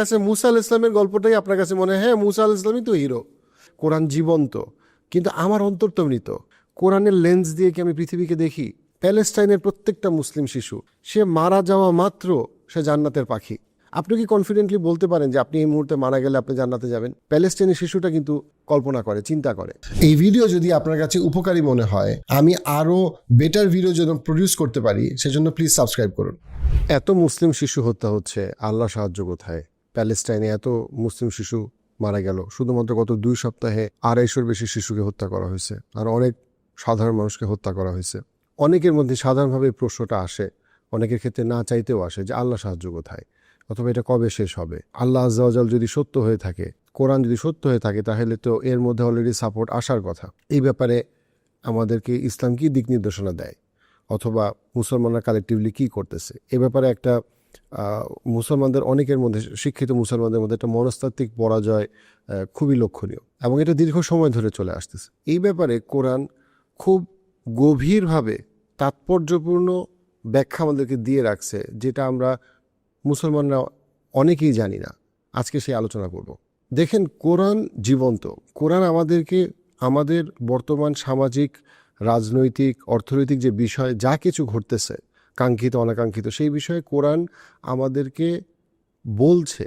কাছে মুসা আল ইসলামের গল্পটাই আপনার কাছে মনে হয় হ্যাঁ মুসা আল ইসলামই তো হিরো কোরআন জীবন্ত, কিন্তু আমার অন্তর তো মৃত কোরআনের লেন্স দিয়ে কি আমি পৃথিবীকে দেখি? প্যালেস্টাইনের প্রত্যেকটা মুসলিম শিশু, সে মারা যাওয়া মাত্র সে জান্নাতের পাখি। আপনি কি কনফিডেন্টলি বলতে পারেন যে আপনি এই মুহূর্তে মারা গেলে আপনি জান্নাতে যাবেন? প্যালেস্টাইনের শিশুটা কিন্তু কল্পনা করে, চিন্তা করে। এই ভিডিও যদি আপনার কাছে উপকারী মনে হয়, আমি আরও বেটার ভিডিও যেন প্রডিউস করতে পারি, সেজন্য প্লিজ সাবস্ক্রাইব করুন। এত মুসলিম শিশু হত্যা হচ্ছে, আল্লাহ সাহায্য কোথায়? প্যালেস্টাইনে এত মুসলিম শিশু মারা গেল। শুধুমাত্র গত দুই সপ্তাহে আড়াইশোর বেশি শিশুকে হত্যা করা হয়েছে আর অনেক সাধারণ মানুষকে হত্যা করা হয়েছে। অনেকের মধ্যে সাধারণভাবে প্রশ্নটা আসে, অনেকের ক্ষেত্রে না চাইতেও আসে যে আল্লাহ সাহায্য কোথায়? অথবা এটা কবে শেষ হবে? আল্লাহ আজ্জাওয়াজাল যদি সত্য হয়ে থাকে, কোরআন যদি সত্য হয়ে থাকে, তাহলে তো এর মধ্যে অলরেডি সাপোর্ট আসার কথা। এই ব্যাপারে আমাদেরকে ইসলাম কি দিক নির্দেশনা দেয়? অথবা মুসলমানরা কালেকটিভলি কি করতেছে? এ ব্যাপারে একটা মুসলমানদের, অনেকের মধ্যে, শিক্ষিত মুসলমানদের মধ্যে একটা মনস্তাত্ত্বিক পরাজয় খুবই লক্ষণীয় এবং এটা দীর্ঘ সময় ধরে চলে আসতেছে। এই ব্যাপারে কোরআন খুব গভীরভাবে তাৎপর্যপূর্ণ ব্যাখ্যা আমাদেরকে দিয়ে রাখছে, যেটা আমরা মুসলমানরা অনেকেই জানি না। আজকে সেই আলোচনা করব। দেখেন, কোরআন জীবন্ত। কোরআন আমাদেরকে, আমাদের বর্তমান সামাজিক, রাজনৈতিক, অর্থনৈতিক যে বিষয়, যা কিছু ঘটতেছে কাঙ্ক্ষিত অনাকাঙ্ক্ষিত সেই বিষয়ে কোরআন আমাদেরকে বলছে।